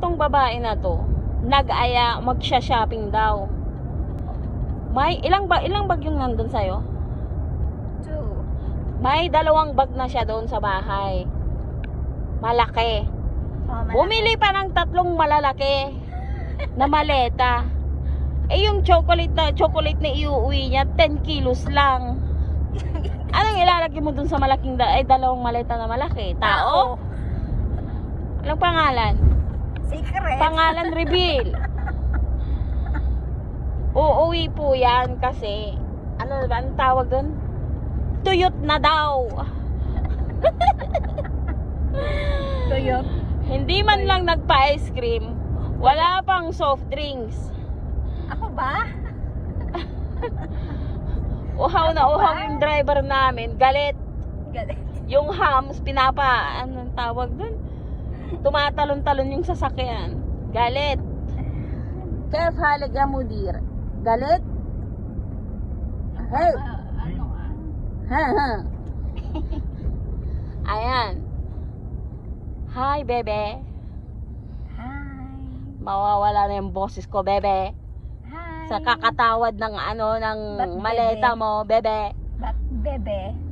Etong babae na to, nag-aya magsha-shopping daw. May ilang ba ilang bag yung nandun sa'yo? Two. May dalawang bag na siya doon sa bahay. Malaki. Oh, malaki. Bumili pa ng tatlong malalaki na maleta. Eh yung chocolate na chocolate na iuwi niya, 10 kilos lang. Anong ilalagay mo dun sa malaking da ay dalawang maleta na malaki? Tao? Anong pangalan? Secret. Pangalan reveal. Uuwi po yan kasi ano ba ang tawag doon? Tuyot na daw. Tuyot. Hindi man lang nagpa-ice cream, wala pang soft drinks. Ako ba? Uhaw na uhaw yung driver namin, galit. Galit. Yung hams, pinapa, anong tawag doon? Tumatalon-talon yung sasakyan. Galit. Kaya halaga mo, dir. Galit? Hey! Ha, ha. Ayan. Hi, bebe. Hi. Mawawala na yung boses ko, bebe. Hi. Sa kakatawad ng ano, ng bebe? maleta mo, bebe. Ba't bebe?